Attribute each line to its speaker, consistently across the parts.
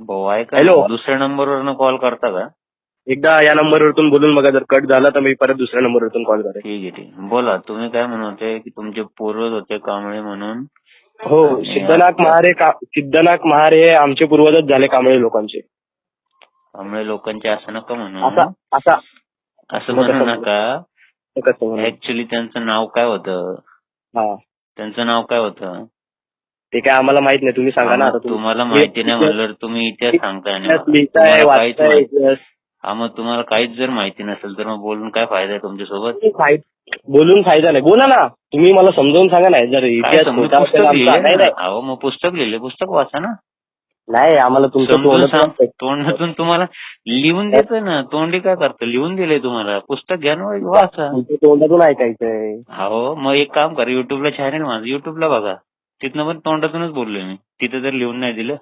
Speaker 1: भाऊ ऐका
Speaker 2: Hello.
Speaker 1: दुसऱ्या नंबरवरनं कॉल करता का?
Speaker 2: एकदा या नंबरवरतून बोलून बघा जर कट झाला तर मी परत दुसऱ्या नंबरवरतून कॉल करेन.
Speaker 1: ठीक आहे ठीक आहे. बोला तुम्ही काय म्हणत होते की तुमचे पूर्वज होते कांबळे म्हणून?
Speaker 2: हो सिद्धनाथ महारे का सिद्धनाथ महारे हे आमचे पूर्वजच झाले कांबळे लोकांचे.
Speaker 1: कांबळे लोकांचे असं नका म्हणू.
Speaker 2: असा असा
Speaker 1: असं
Speaker 2: मग
Speaker 1: म्हणू नका.
Speaker 2: कसं म्हणू?
Speaker 1: ऍक्च्युली त्यांचं नाव काय होतं?
Speaker 2: हा.
Speaker 1: त्यांचं नाव काय होतं?
Speaker 2: ते काय आम्हाला माहीत नाही. तुम्ही सांगा ना. आता
Speaker 1: तुम्हाला माहिती नाही म्हणल्यावर तुम्ही इतिहास सांगताय आणि
Speaker 2: इतिहास लिहिताय
Speaker 1: तुम्हाला काहीच
Speaker 2: वाचताय
Speaker 1: माहिती
Speaker 2: इतिहास.
Speaker 1: हा मग तुम्हाला काहीच जर माहिती नसेल तर मग बोलून काय फायदा आहे तुमच्यासोबत?
Speaker 2: फाय- बोलून फायदा नाही. बोला ना. तुम्ही मला समजावून सांगा ना. जर
Speaker 1: काय
Speaker 2: इतिहास
Speaker 1: तुम्ही
Speaker 2: खोटा असेल
Speaker 1: पुस्तक
Speaker 2: आमचा-
Speaker 1: लिहिले
Speaker 2: नाही नाही.
Speaker 1: अहो मग पुस्तक लिहिले पुस्तक वाचा ना.
Speaker 2: नाही आम्हाला तुमचं
Speaker 1: समजून
Speaker 2: तोंडातून
Speaker 1: सांग. तोंडातून तुम्हाला लिहून देतोय ना. तोंडी काय करतं? लिहून दिलंय तुम्हाला. पुस्तक घ्या ना वाचा.
Speaker 2: तोंडातून ऐकायचंय.
Speaker 1: हो मग एक काम करा. युट्यूबला चॅनल माझं. युट्यूबला बघा. तिथनं पण तोंडातूनच बोललोय मी. तिथे जर लिहून नाही दिलं.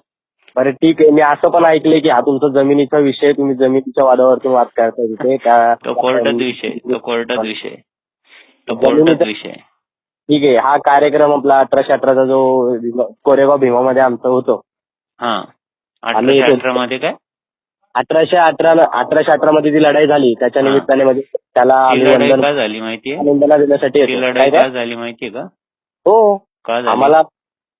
Speaker 2: बरं ठीक आहे. मी असं पण ऐकलंय की हा तुमचा जमिनीचा विषय तुम्ही जमिनीच्या वादावरती वाद करताय तिथे. का
Speaker 1: तो कोर्टात विषय तो कोर्टात विषय. तो कोर्टात विषय.
Speaker 2: ठीक आहे. हा कार्यक्रम आपला अठराशे अठराचा जो भीमा- कोरेगाव भीमामध्ये आमचा होतो.
Speaker 1: हा. अठराशे अठरा मध्ये काय?
Speaker 2: अठराशे अठरा अठराशे अठरा मध्ये जी लढाई झाली त्याच्या
Speaker 1: हा.
Speaker 2: निमित्ताने म्हणजे त्याला
Speaker 1: ती लढाई का झाली माहितीये?
Speaker 2: वंदना देण्यासाठी
Speaker 1: ती
Speaker 2: येतो.
Speaker 1: लढाई
Speaker 2: काय?
Speaker 1: का? झाली माहितीये का?
Speaker 2: हो.
Speaker 1: का झाली?
Speaker 2: आम्हाला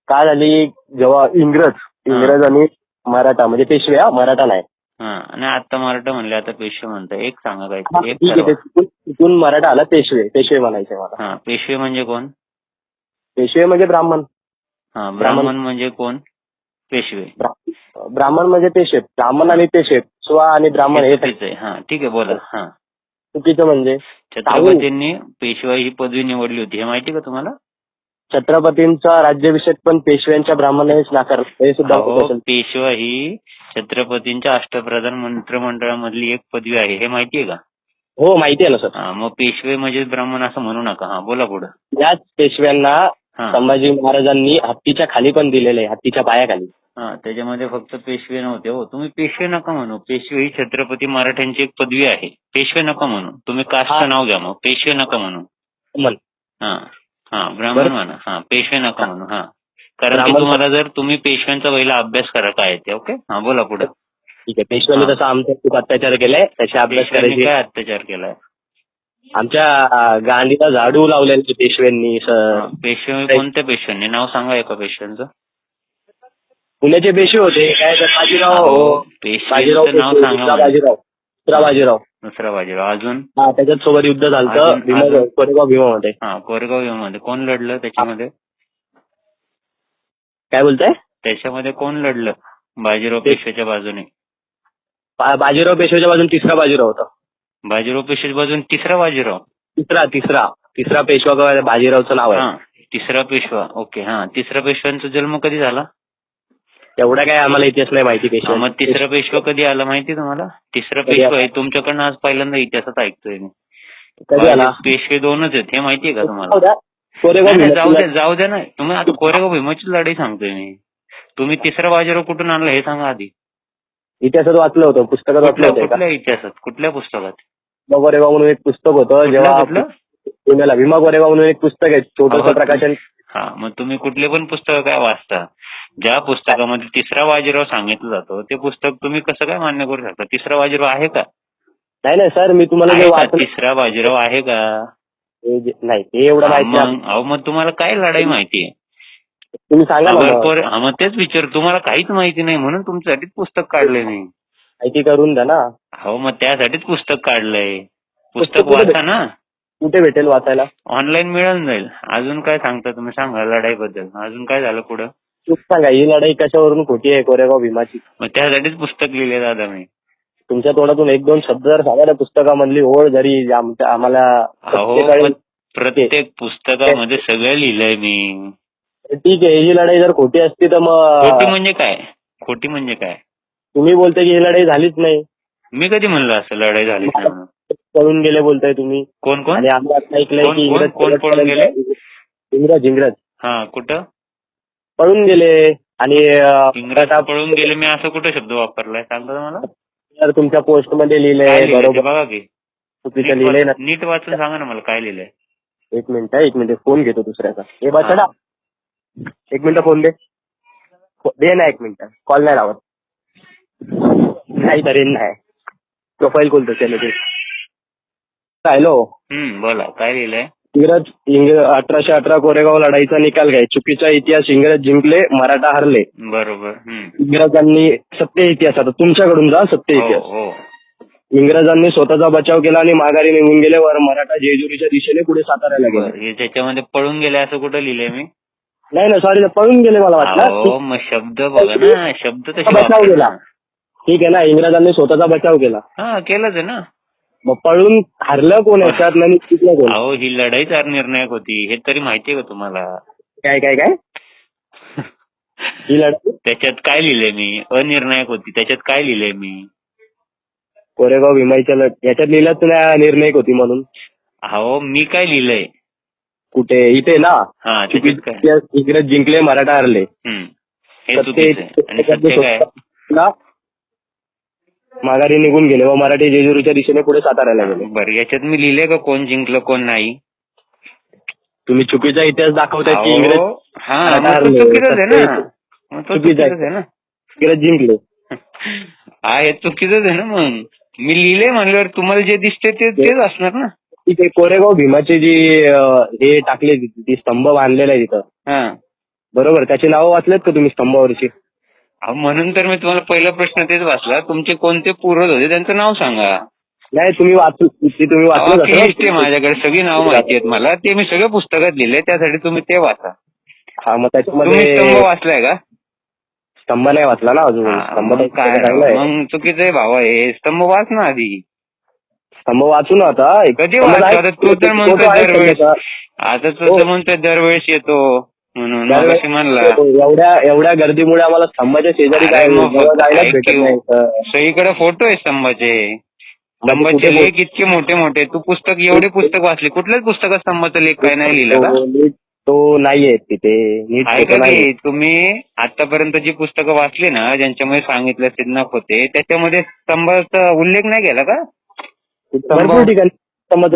Speaker 2: का झाली जेव्हा इंग्रज इंग्रज आणि मराठा म्हणजे पेशवे हा मराठा नाही.
Speaker 1: हा आणि आता मराठा म्हणले आता पेशवे म्हणताय. एक सांगा काय एक
Speaker 2: ठीक आहे
Speaker 1: ठरवा.
Speaker 2: ते तिथून मराठा आला पेशवे पेशवे म्हणायचे मला.
Speaker 1: हा पेशवे म्हणजे कोण?
Speaker 2: पेशवे म्हणजे ब्राह्मण.
Speaker 1: हा ब्राह्मण. म्हणजे कोण? पेशवे.
Speaker 2: ब्रा- ब्राह्मण म्हणजे पेशवे. ब्राह्मण आणि पेशवे स्वा आणि ब्राह्मण हे
Speaker 1: हा ठीक आहे बोला. हा.
Speaker 2: चुकीचं म्हणजे?
Speaker 1: छत्रपतींनी पेशवाई ही पदवी निवडली होती. हे माहिती का तुम्हाला?
Speaker 2: छत्रपतींचा राज्याभिषेक पण पेशव्यांच्या ब्राह्मणानेच नाकारला हे सुद्धा
Speaker 1: अहो. पेशवा ही छत्रपतींच्या अष्टप्रधान मंत्रिमंडळामधली एक पदवी आहे हे माहितीये का?
Speaker 2: हो माहिती आहे ना सर.
Speaker 1: हा मग पेशवे म्हणजे ब्राह्मण असं म्हणू नका. हा बोला पुढं.
Speaker 2: याच पेशव्यांना
Speaker 1: हा.
Speaker 2: संभाजी महाराजांनी हत्तीच्या खाली पण दिलेले आहे हत्तीच्या पायाखाली.
Speaker 1: हा त्याच्यामध्ये फक्त पेशवे नव्हते हो. तुम्ही पेशवे नका म्हणू. पेशवे ही छत्रपती मराठ्यांची एक पदवी आहे. पेशवे नका म्हणू. तुम्ही कास्टचं. नाव घ्या मग. पेशवे नका म्हणू.
Speaker 2: म्हण.
Speaker 1: हा. हा ब्राह्मण
Speaker 2: बरं.
Speaker 1: म्हणा. हा पेशवे नका म्हणू हा. कारण की तुम्हाला जर तुम्ही पेशव्यांचा पहिला अभ्यास करा काय आहे ते ओके हा बोला पुढे.
Speaker 2: ठीक आहे पेशव्यांनी. तसा आमच्या खूप अत्याचार केलाय. त्याचे अभ्यास करायचे.
Speaker 1: काय अत्याचार केलाय?
Speaker 2: आमच्या गांधीला झाडू लावलेले पेशव्यांनी
Speaker 1: पेशवे कोणत्या पेशव्यांनी नाव सांगा एका पेशव्यांचं
Speaker 2: पुण्याचे पेशवे होते. काय बाजीराव. बाजीराव. बाजीराव. दुसरा बाजीराव
Speaker 1: अजून?
Speaker 2: हा त्याच्यात सोबत युद्ध झालं
Speaker 1: अजून-
Speaker 2: भीमा
Speaker 1: अजून-
Speaker 2: कोरेगाव भीमामध्ये.
Speaker 1: हा कोरेगावमध्ये कोण लढलं त्याच्यामध्ये?
Speaker 2: काय बोलताय?
Speaker 1: त्याच्यामध्ये कोण लढलं? बाजीराव पेशव्याच्या बाजूने.
Speaker 2: बाजीराव पेशव्याच्या बाजून तिसरा बाजीराव होता.
Speaker 1: बाजीराव पेशव्याच्या बाजूने तिसरा बाजीराव?
Speaker 2: तिसरा तिसरा. तिसरा पेशवा बाजीरावचं नाव आहे.
Speaker 1: हा तिसरा पेशवा. ओके हा. तिसरा पेशव्यांचा जन्म कधी झाला?
Speaker 2: एवढा काय आम्हाला इतिहास नाही माहिती पेशवा.
Speaker 1: मग तिसरा पेशवा कधी आला माहिती तुम्हाला? तिसरा पेशवा? आहे तुमच्याकडनं आज पहिल्यांदा इतिहासात ऐकतोय मी.
Speaker 2: कधी आला?
Speaker 1: पेशवे दोनच आहेत हे माहितीये का तुम्हाला?
Speaker 2: जाऊ द्या. कोरेगाव
Speaker 1: जाऊ द्या जाऊ द्या नाही तुम्ही आता कोरेगाव भीमाची लढाई सांगतोय मी. तुम्ही तिसरा बाजीराव कुठून आणला हे सांगा आधी.
Speaker 2: इतिहासात वाचलं होतं पुस्तकात वाचलं होतं
Speaker 1: कुठल्या इतिहासात? कुठल्या पुस्तकात?
Speaker 2: भीमा कोरेगाव म्हणून एक पुस्तक होतं जेव्हा? पुण्याला भीमा कोरेगाव म्हणून एक पुस्तक आहे छोटस प्रकाशन.
Speaker 1: हा मग तुम्ही कुठले पण पुस्तक काय वाचता? ज्या पुस्तकामध्ये तिसरा बाजीराव सांगितलं जातो ते पुस्तक तुम्ही कसं काय मान्य करू शकता? तिसरा बाजीराव आहे का?
Speaker 2: नाही नाही सर मी तुम्हाला जे
Speaker 1: आहे का?
Speaker 2: वाचलं
Speaker 1: तिसरा बाजीराव आहे का?
Speaker 2: ते जे- नाही ते एवढं माहिती.
Speaker 1: मग अहो मग तुम्हाला काय लढाई माहितीये
Speaker 2: तुम्ही सांगा ना मग.
Speaker 1: पोर- हा, मग तेच विचार तुम्हाला काहीच माहिती नाही म्हणून तुमच्यासाठीच पुस्तक काढलंय मी.
Speaker 2: माहिती करून द्या ना.
Speaker 1: हो मग त्यासाठीच पुस्तक काढलंय.
Speaker 2: पुस्तक
Speaker 1: पुस्तक
Speaker 2: कुठे
Speaker 1: वाचा ना.
Speaker 2: कुठे भेटेल वाचायला?
Speaker 1: ऑनलाईन मिळून जाईल. अजून काय सांगता तुम्ही? सांगा लढाईबद्दल. अजून काय झालं पुढं?
Speaker 2: तूच सांगा ही लढाई कशावरून खोटी आहे कोरेगाव भीमाची?
Speaker 1: मग त्यासाठीच पुस्तक लिहिले दादा मी.
Speaker 2: तुमच्या तोंडातून एक दोन शब्द जर सांगा पुस्तकामधली ओळ जरी आमच्या आम्हाला
Speaker 1: अहो
Speaker 2: प्रत्येकाळी-
Speaker 1: मग प्रत्येक पुस्तकामध्ये सगळं लिहिलंय मी.
Speaker 2: ठीक आहे ही लढाई जर खोटी असती तर
Speaker 1: खोटी
Speaker 2: मग
Speaker 1: म्हणजे काय? खोटी म्हणजे काय?
Speaker 2: तुम्ही बोलताय की ही लढाई झालीच नाही.
Speaker 1: मी कधी म्हणलं असं लढाई झाली नाही म्हणून?
Speaker 2: पळून गेले बोलताय तुम्ही.
Speaker 1: कोण कोण?
Speaker 2: आणि आम्ही आता ऐकलंय
Speaker 1: कोण-
Speaker 2: की
Speaker 1: कोण-
Speaker 2: इंग्रज
Speaker 1: कोण पळून गेले?
Speaker 2: इंग्रज इंग्रज.
Speaker 1: हा कुठं?
Speaker 2: पळून गेले आणि
Speaker 1: पळून गेले मी असं कुठं शब्द वापरलाय? सांगता मला
Speaker 2: तर तुमच्या
Speaker 1: पोस्टमध्ये
Speaker 2: लिहिलंय बरोबर.
Speaker 1: बघा की.
Speaker 2: चुकीचं
Speaker 1: नीट
Speaker 2: लिहिलंय ना.
Speaker 1: नीट वाचून सांगा ना मला काय लिहिलंय.
Speaker 2: एक मिनिट एक मिनिट फोन घेतो दुसऱ्याचा. हे बस ना एक मिनिट फोन दे. दे ना एक मिनिट कॉल नाही लावत. नाही तरी नाही. प्रोफाईल खोलतो त्याला ते. हॅलो.
Speaker 1: हम्म बोला काय लिहिलंय?
Speaker 2: इंग्रज इंग्रज अठराशे अठरा कोरेगाव लढाईचा निकाल घ्याय. चुकीचा इतिहास इंग्रज जिंकले मराठा हरले.
Speaker 1: बरोबर
Speaker 2: इंग्रजांनी सत्य इतिहास आता तुमच्याकडून जा सत्य
Speaker 1: हो
Speaker 2: इतिहास.
Speaker 1: हो.
Speaker 2: इंग्रजांनी स्वतःचा बचाव केला आणि माघारी निघून गेले वर मराठा जेजुरीच्या दिशेने पुढे साताऱ्याला गेले.
Speaker 1: त्याच्यामध्ये पळून गेले असं कुठं लिहिलंय मी?
Speaker 2: नाही ना सॉरी पळून गेले मला वाटलं.
Speaker 1: मग शब्द बघा ना शब्द
Speaker 2: बचाव केला. ठीक आहे ना इंग्रजांनी स्वतःचा बचाव केला.
Speaker 1: हा केलंच आहे ना.
Speaker 2: मग पळून हरलं कोण याच्यात आणि चुकलं कोण?
Speaker 1: अहो ही लढाईच निर्णायक होती. हे तरी माहितीये का तुम्हाला?
Speaker 2: काय काय काय? ही लढाई?
Speaker 1: त्याच्यात काय लिहिलंय मी? अनिर्णायक होती. त्याच्यात काय लिहिलंय मी?
Speaker 2: कोरेगाव भीमाईच्या लढ याच्यात लिहिलंच नाही निर्णय होती म्हणून.
Speaker 1: अहो मी काय लिहिलंय?
Speaker 2: कुठे? इथे ना.
Speaker 1: हा त्याच्यात काय?
Speaker 2: इतिहास इंग्रज जिंकले मराठा हरले.
Speaker 1: हम्म. हे
Speaker 2: सत्य
Speaker 1: चुकीचं आहे. आणि सत्य काय?
Speaker 2: ना माघारी निघून गेले व मराठी जेजुरीच्या दिशेने पुढे साताऱ्याला गेले.
Speaker 1: बरं याच्यात मी लिहिलंय का कोण जिंकलं कोण नाही?
Speaker 2: तुम्ही चुकीचा इतिहास दाखवताय की इंग्रज
Speaker 1: अहो, हा
Speaker 2: मराठा
Speaker 1: मग तो
Speaker 2: हरले.
Speaker 1: चुकीचंच आहे ना.
Speaker 2: सत्य-
Speaker 1: मग तो
Speaker 2: चुकीचं आहे.
Speaker 1: चुकीचंच आहे ना.
Speaker 2: इंग्रज जिंकले.
Speaker 1: हा हे चुकीचंच आहे ना मग. मी लिहिलंय म्हणल्यावर तुम्हाला जे दिसते ते तेच असणार ना.
Speaker 2: तिथे कोरेगाव भीमाची जी अं, हे टाकले ती स्तंभ बांधलेला आहे तिथं.
Speaker 1: हा.
Speaker 2: बरोबर त्याची नावं वाचलेत का तुम्ही स्तंभावरची?
Speaker 1: म्हणून तर मी तुम्हाला पहिला प्रश्न तेच वाचला. तुमचे कोणते पूर्वज होते त्यांचं नाव सांगा.
Speaker 2: नाही तुम्ही वाचू ती तुम्ही
Speaker 1: ती लिस्ट आहे माझ्याकडे सगळी नाव माहिती आहेत मला. ते मी सगळं पुस्तकात लिहिले त्यासाठी तुम्ही ते वाचा.
Speaker 2: हा मग
Speaker 1: तुम्ही स्तंभ
Speaker 2: त्याच्यामध्ये
Speaker 1: वाचलाय का?
Speaker 2: स्तंभ नाही वाचला ना अजून. तर
Speaker 1: काय. मग चुकीचं आहे. भावा हे. स्तंभ वाच ना आधी.
Speaker 2: स्तंभ वाचू ना आता
Speaker 1: कधी वाचतो तू तर म्हणतो दरवेळेस. आता
Speaker 2: हो.
Speaker 1: तुझं म्हणतोय दरवेळेस येतो. म्हणून मगाशी म्हणला.
Speaker 2: एवढ्या एवढ्या गर्दीमुळे आम्हाला स्तंभाच्या शेजारी काय जायलाच भेटत नाही.
Speaker 1: सगळीकडे फोटो आहे स्तंभाचे. स्तंभाचे लेख इतके मोठे मोठे. तू पुस्तक एवढे पुस्तक वाचले. कुठल्याच पुस्तकात स्तंभाचा लेख काय नाही लिहिला का?
Speaker 2: तो नाहीये तिथे. नाही?
Speaker 1: तुम्ही आतापर्यंत जी पुस्तकं वाचली ना ज्यांच्यामध्ये सांगितलं सिद्धनाथ होते त्याच्यामध्ये स्तंभाचा उल्लेख नाही केला का?
Speaker 2: भरपूर ठिकाणी.
Speaker 1: मग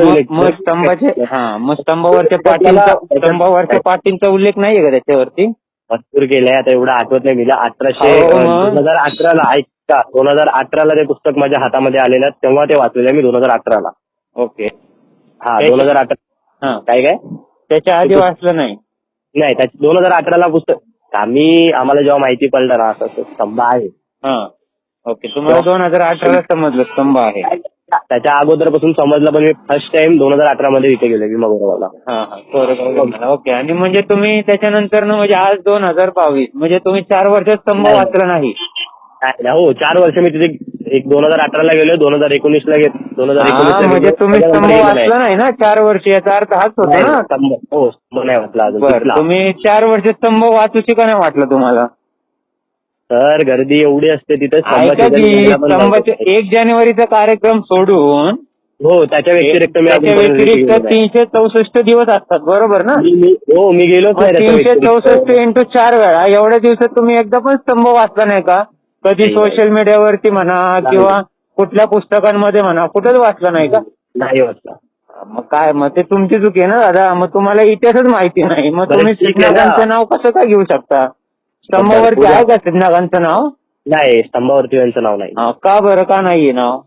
Speaker 1: स्तंभाचे हा मग स्तंभावरच्या पाटींचा स्तंभावरच्या पाटींचा उल्लेख नाहीये का त्याच्यावरती?
Speaker 2: भरपूर केलंय. आता एवढं आठवत नाही मला अठराशे
Speaker 1: हो.
Speaker 2: दोन हजार अठराला ऐका दोन हजार अठराला ते पुस्तक माझ्या हातामध्ये आलेलं. तेव्हा ते वाचलेलं मी दोन हजार अठराला.
Speaker 1: ओके.
Speaker 2: हा दोन हजार अठरा
Speaker 1: हा.
Speaker 2: काय काय?
Speaker 1: त्याच्या आधी वाचलं नाही.
Speaker 2: नाही त्या दोन हजार अठराला पुस्तक आम्ही आम्हाला जेव्हा माहिती पडलं ना असं स्तंभ आहे.
Speaker 1: हा. ओके तुम्हाला दोन हजार अठराला समजलं स्तंभ आहे.
Speaker 2: त्याच्या अगोदरपासून समजलं पण मी फर्स्ट टाइम दोन हजार अठरा मध्ये इथे गेलो भीमा गोरगावला.
Speaker 1: हा हा. कोरेगाव ओके. आणि म्हणजे तुम्ही त्याच्यानंतर ना म्हणजे आज दोन हजार बावीस म्हणजे तुम्ही चार वर्ष स्तंभ
Speaker 2: नाही.
Speaker 1: वाचला नाही.
Speaker 2: काय- हो चार वर्ष मी तिथे एक दोन हजार अठराला गेलो दोन हजार एकोणीस ला गेलो दोन हजार
Speaker 1: हा,
Speaker 2: एकोणीस
Speaker 1: म्हणजे तुम्ही स्तंभ वाचला नाही. ना चार वर्ष याचा अर्थ हाच होता ना?
Speaker 2: हो स्तंभ नाही वाचला अजून
Speaker 1: बर. तुम्ही चार वर्ष स्तंभ वाचूची का नाही वाटलं तुम्हाला?
Speaker 2: तर गर्दी एवढी असते तिथे
Speaker 1: ऐका की स्तंभाचे एक जानेवारीचा कार्यक्रम सोडून.
Speaker 2: हो त्याच्या व्यतिरिक्त मी
Speaker 1: त्याच्या
Speaker 2: अजून
Speaker 1: व्यतिरिक्त
Speaker 2: गेलो नाही.
Speaker 1: तीनशे चौसष्ट दिवस असतात बरोबर ना
Speaker 2: मी- मी- हो मी
Speaker 1: मग
Speaker 2: त्याच्या
Speaker 1: तीनशे. चौसष्ट इंटू चार वेळा एवढ्या दिवसात तुम्ही एकदा पण स्तंभ वाचला नाही का कधी
Speaker 2: नाही.
Speaker 1: सोशल मीडियावरती म्हणा
Speaker 2: नाही.
Speaker 1: किंवा कुठल्या पुस्तकांमध्ये म्हणा कुठंच वाचलं नाही का
Speaker 2: नाही वाचला
Speaker 1: मग काय मग ते तुमची चुकी आहे ना दादा मग तुम्हाला इतिहासच माहिती नाही मग
Speaker 2: बरं,
Speaker 1: तुम्ही
Speaker 2: ठीक आहे ना.
Speaker 1: सिद्धनागांचं नाव कसं काय घेऊ शकता स्तंभावरती आहे का सिद्धनागांचं नाव?
Speaker 2: नाही स्तंभावरती यांचं नाव नाही.
Speaker 1: हा, का बरं? का नाहीये नाव?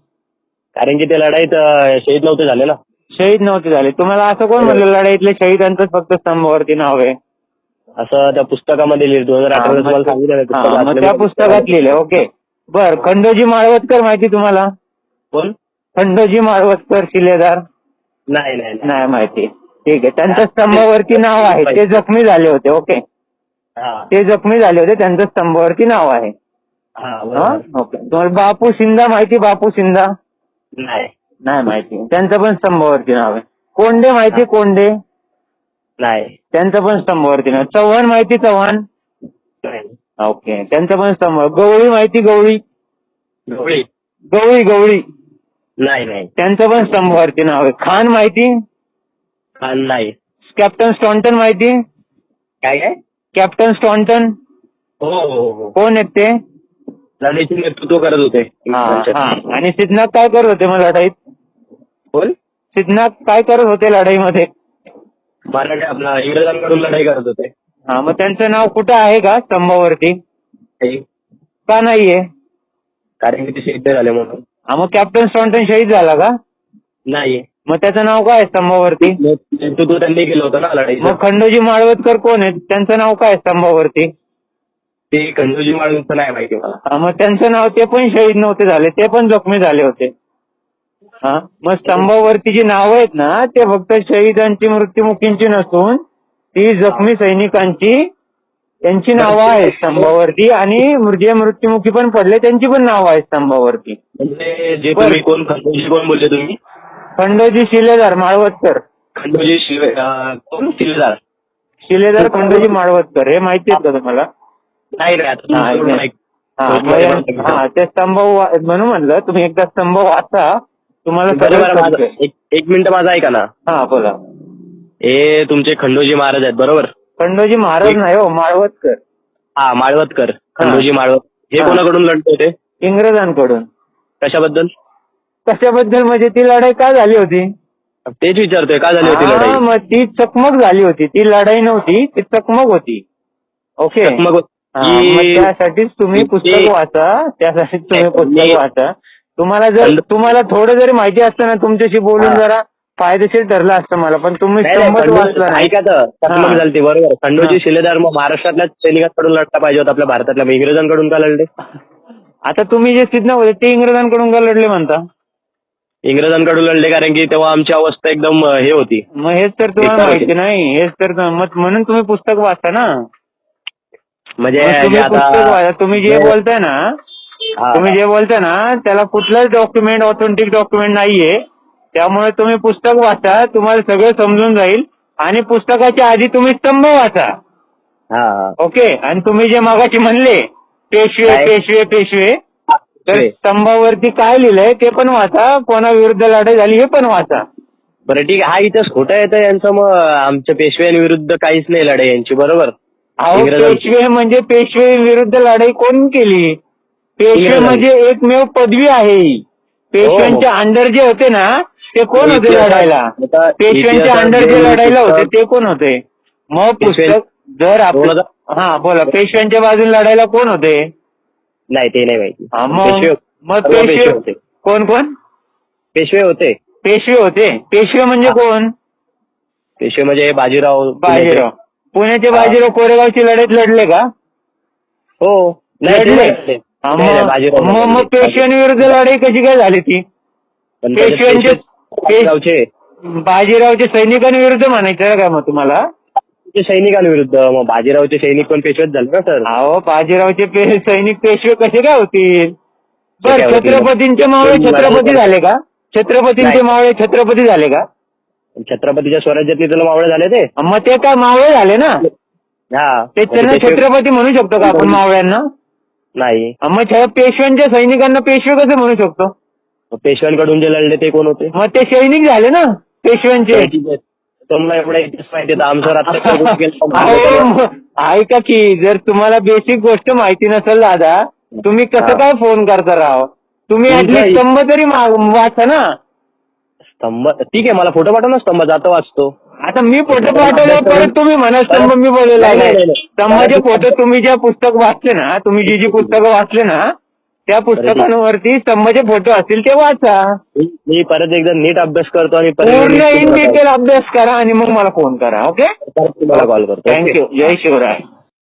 Speaker 2: कारण की ते लढाईत अं, शहीद नव्हते झाले ना
Speaker 1: शहीद नव्हते झाले. तुम्हाला असं कोण म्हणलं लढाईतले शहीदांचंच फक्त स्तंभावरती नाव आहे?
Speaker 2: असं त्या पुस्तकामध्ये लिहिलं दोन हजार
Speaker 1: हा,
Speaker 2: तुम्हाला सांगितलं ना,
Speaker 1: मग त्या. पुस्तकात लिहिले ओके. बर खंडोजी माळवतकर माहिती तुम्हाला?
Speaker 2: कोण?
Speaker 1: खंडोजी माळवतकर शिलेदार?
Speaker 2: नाही नाही नाही.
Speaker 1: नाही माहिती. ठीक आहे त्यांचं स्तंभावरती नाव आहे. ते जखमी झाले होते ओके. ते जखमी झाले होते त्यांचं स्तंभावरती नाव आहे. तुम्हाला बापू शिंदा माहिती बापू शिंदा?
Speaker 2: नाही.
Speaker 1: नाही माहिती. त्यांचं पण स्तंभावरती नाव आहे. कोंडे माहिती कोंडे?
Speaker 2: नाही.
Speaker 1: त्यांचं पण स्तंभावरती नाव चव्हाण माहिती चव्हाण. ओके. त्यांचं पण स्तंभ गवळी माहिती गवळी?
Speaker 2: गवळी.
Speaker 1: गवळी गवळी.
Speaker 2: नाही नाही.
Speaker 1: त्यांचं पण स्तंभावरती नाव आहे. खान माहिती?
Speaker 2: हा, नाही.
Speaker 1: कॅप्टन स्टॉन्टन माहिती?
Speaker 2: काय काय?
Speaker 1: कॅप्टन स्टॉन्टन
Speaker 2: हो हो हो
Speaker 1: कोण आहेत ते?
Speaker 2: लढाईचे नेतृत्व करत होते.
Speaker 1: हा हा. आणि सिद्धनाथ काय करत होते मग लढाईत?
Speaker 2: कोण?
Speaker 1: सिद्धनाथ काय करत होते लढाईमध्ये?
Speaker 2: मराठी आपला इंग्रजांकडून लढाई करत होते.
Speaker 1: हा मग त्यांचं नाव कुठं आहे का स्तंभावरती? का नाहीये?
Speaker 2: कारण की ते शहीद झाले म्हणून.
Speaker 3: हा मग कॅप्टन स्टॉन्टन शहीद झाला का?
Speaker 2: नाही
Speaker 3: मग त्याचं नाव काय आहे स्तंभावरती?
Speaker 2: नेतृत्व त्यांनी केलं होतं ना लढाईचं.
Speaker 3: मग खंडोजी माळवतकर कोण आहेत? त्यांचं नाव काय आहे स्तंभावरती?
Speaker 2: ते खंडोजी माळूंचं नाही माहिती मला.
Speaker 3: हा, मग त्यांचं नाव ते पण शहीद नव्हते झाले ते पण जखमी झाले होते. हा मग स्तंभावरती जी नावं आहेत ना ते फक्त शहीदांची मृत्युमुखींची नसून ती जखमी सैनिकांची त्यांची नावं आहेत स्तंभावरती आणि जे मृत्युमुखी पण पडले त्यांची पण नावं आहेत स्तंभावरती.
Speaker 2: म्हणजे जे तुम्ही कोण खंडोजी कोण बोलले तुम्ही?
Speaker 3: खंडोजी शिलेदार माळवतकर.
Speaker 2: खंडोजी शिव अं, कोण? शिलेदार.
Speaker 3: शिलेदार खंडोजी माळवतकर. हे माहिती आहेत का तुम्हाला?
Speaker 2: नाही रे आता
Speaker 3: नाही,
Speaker 2: तुमचं
Speaker 3: नाही.
Speaker 2: ऐक-
Speaker 3: हा
Speaker 2: तो
Speaker 3: मग या- हा ते स्तंभ वा- म्हणून म्हणलं तुम्ही एकदा स्तंभ वाचा. तुम्हाला
Speaker 2: बरोबर
Speaker 3: सगळं
Speaker 2: माझं
Speaker 3: समजेल.
Speaker 2: एक एक मिनिट माझा ऐका ना.
Speaker 3: हा बोला.
Speaker 2: हे तुमचे खंडोजी महाराज आहेत बरोबर?
Speaker 3: खंडोजी महाराज नाही हो माळवतकर.
Speaker 2: हा माळवतकर. खंडोजी माळवत हे
Speaker 3: हा.
Speaker 2: कोणाकडून लढले होते
Speaker 3: इंग्रजांकडून.
Speaker 2: कशाबद्दल?
Speaker 3: कशाबद्दल म्हणजे ती लढाई का झाली होती?
Speaker 2: तेच विचारतोय का झाली होती
Speaker 3: हा,
Speaker 2: लढाई
Speaker 3: मग ती चकमक झाली होती. ती लढाई नव्हती ती चकमक होती. ओके.
Speaker 2: मग
Speaker 3: हा, मग त्यासाठीच तुम्ही पुस्तक वाचा त्यासाठीच तुम्ही पुस्तक वाचा. तुम्हाला जर तुम्हाला थोडं जरी माहिती असतं ना तुमच्याशी बोलून
Speaker 2: हा.
Speaker 3: जरा फायदेशीर ठरलं असतं मला पण तुम्ही
Speaker 2: नाही, नाही,
Speaker 3: स्तंभच
Speaker 2: खंडोजी-
Speaker 3: वाचला नाही.
Speaker 2: ऐका तर चकमक
Speaker 3: हा.
Speaker 2: झाली बरोबर. खंडोजी. शिलेदार मग महाराष्ट्रातल्या सैनिकांकडून लढता पाहिजे होता आपल्या भारतातल्या मग इंग्रजांकडून का लढले?
Speaker 3: आता तुम्ही जे सिद्ध होते ते इंग्रजांकडून का लढले म्हणता?
Speaker 2: इंग्रजांकडून लढले कारण की तेव्हा आमची अवस्था एकदम अं, हे होती.
Speaker 3: मग हेच तर तुम्हाला माहिती नाही हेच तर मग म्हणून तुम्ही पुस्तक वाचता ना.
Speaker 2: म्हणजे
Speaker 3: मग तुम्ही पुस्तक
Speaker 2: आता
Speaker 3: वाचा तुम्ही जे
Speaker 2: जे-
Speaker 3: बोलताय ना
Speaker 2: हा.
Speaker 3: तुम्ही जे बोलताय ना त्याला कुठलंच डॉक्युमेंट ऑथेंटिक डॉक्युमेंट नाहीये. त्यामुळे तुम्ही पुस्तक वाचा तुम्हाला सगळं समजून जाईल. आणि पुस्तकाच्या आधी तुम्ही स्तंभ वाचा.
Speaker 2: हा, हा.
Speaker 3: ओके? आणि तुम्ही जे मागाशी म्हणले पेशवे
Speaker 2: काय?
Speaker 3: पेशवे पेशवे तर. स्तंभावरती काय लिहिलंय ते पण वाचा कोणाविरुद्ध लढाई झाली हे पण वाचा.
Speaker 2: बरं ठीक आहे. हा इतिहास खोटा येतं यांचं मग आमच्या पेशव्यांविरुद्ध काहीच नाही लढाई यांची बरोबर?
Speaker 3: अहो
Speaker 2: इंग्रजां-
Speaker 3: पेशवे म्हणजे पेशवे विरुद्ध लढाई कोण केली? पेशवे. म्हणजे एकमेव पदवी आहे ही. पेशव्यांच्या अंडर जे होते ना ते कोण होते
Speaker 2: इतिहासात-
Speaker 3: लढायला?
Speaker 2: आता
Speaker 3: पेशव्यांच्या
Speaker 2: इतिहासात
Speaker 3: अंडर जे
Speaker 2: जे
Speaker 3: लढायला होते
Speaker 2: पुस्तक-
Speaker 3: ते कोण होते? मग
Speaker 2: पेशवे-
Speaker 3: पुस्तक जर
Speaker 2: दोन
Speaker 3: आपण
Speaker 2: हजार-
Speaker 3: हा बोला. पेशव्यांच्या बाजूला लढायला कोण होते?
Speaker 2: नाही ते नाही माहिती.
Speaker 3: हा, मग?
Speaker 2: पेशवे
Speaker 3: मग
Speaker 2: सर्व पेशवे
Speaker 3: पेशवे
Speaker 2: होते.
Speaker 3: कोण कोण?
Speaker 2: पेशवे होते.
Speaker 3: पेशवे होते. पेशवे म्हणजे. कोण?
Speaker 2: पेशवे म्हणजे बाजीराव
Speaker 3: बाजीराव. पुण्याचे.
Speaker 2: हा.
Speaker 3: बाजीराव कोरेगावची लढाईत लढले का?
Speaker 2: हो. नाही, ते
Speaker 3: लढले?
Speaker 2: नाही लढले.
Speaker 3: हा,
Speaker 2: नाही, नाही,
Speaker 3: मग?
Speaker 2: बाजीराव
Speaker 3: मग-. पेशव्यांविरुद्ध लढाई कशी काय झाली ती?
Speaker 2: पण त्याच्यात
Speaker 3: पेशव्यांचे-
Speaker 2: पेशवे- बाजीरावचे.
Speaker 3: सैनिकांविरुद्ध म्हणायचं का मग तुम्हाला?
Speaker 2: सैनिकांविरुद्ध मग बाजीरावचे सैनिक पण पेशवेच झाले ना सर?
Speaker 3: अहो बाजीरावचे पे सैनिक पेशवे कसे काय होतील? बर
Speaker 2: काय होतील?
Speaker 3: छत्रपतींचे मावळे छत्रपती झाले का? छत्रपतींचे
Speaker 2: नाही.
Speaker 3: मावळे छत्रपती झाले का?
Speaker 2: छत्रपतीच्या स्वराज्यातले तुला मावळे झाले ते?
Speaker 3: मग ते काय मावळे झाले ना?
Speaker 2: हा.
Speaker 3: ते त्यांना
Speaker 2: पेशवे-
Speaker 3: छत्रपती म्हणू शकतो का आपण मावळ्यांना?
Speaker 2: नाही.
Speaker 3: मग छ- पेशव्यांच्या सैनिकांना पेशवे कसे म्हणू शकतो?
Speaker 2: पेशव्यांकडून जे लढले ते कोण होते?
Speaker 3: मग ते सैनिक झाले ना पेशव्यांचे.
Speaker 2: तुम्हाला एवढा इतिहास माहिती आमचं
Speaker 3: ऐका की जर तुम्हाला बेसिक गोष्ट माहिती नसेल दादा तुम्ही कसं. काय फोन करता राव? तुम्ही स्तंभ तरी वाचा ना.
Speaker 2: स्तंभ? ठीक आहे मला फोटो पाठव ना स्तंभ जातो वाचतो.
Speaker 3: आता मी फोटो पाठवले परत तुम्ही म्हणा स्तंभ मी बोललेला आहे. स्तंभाचे फोटो तुम्ही ज्या पुस्तक वाचले ना तुम्ही जी जी पुस्तकं वाचले ना त्या पुस्तकांवरती स्तंभाचे फोटो असतील ते वाचा.
Speaker 2: मी- मी परत एकदा नीट अभ्यास करतो आणि परत
Speaker 3: पूर्ण इन डिटेल अभ्यास करा आणि मग मला फोन करा ओके?
Speaker 2: परत तुम्हाला कॉल करतो
Speaker 3: थँक्यू जय शिवराय.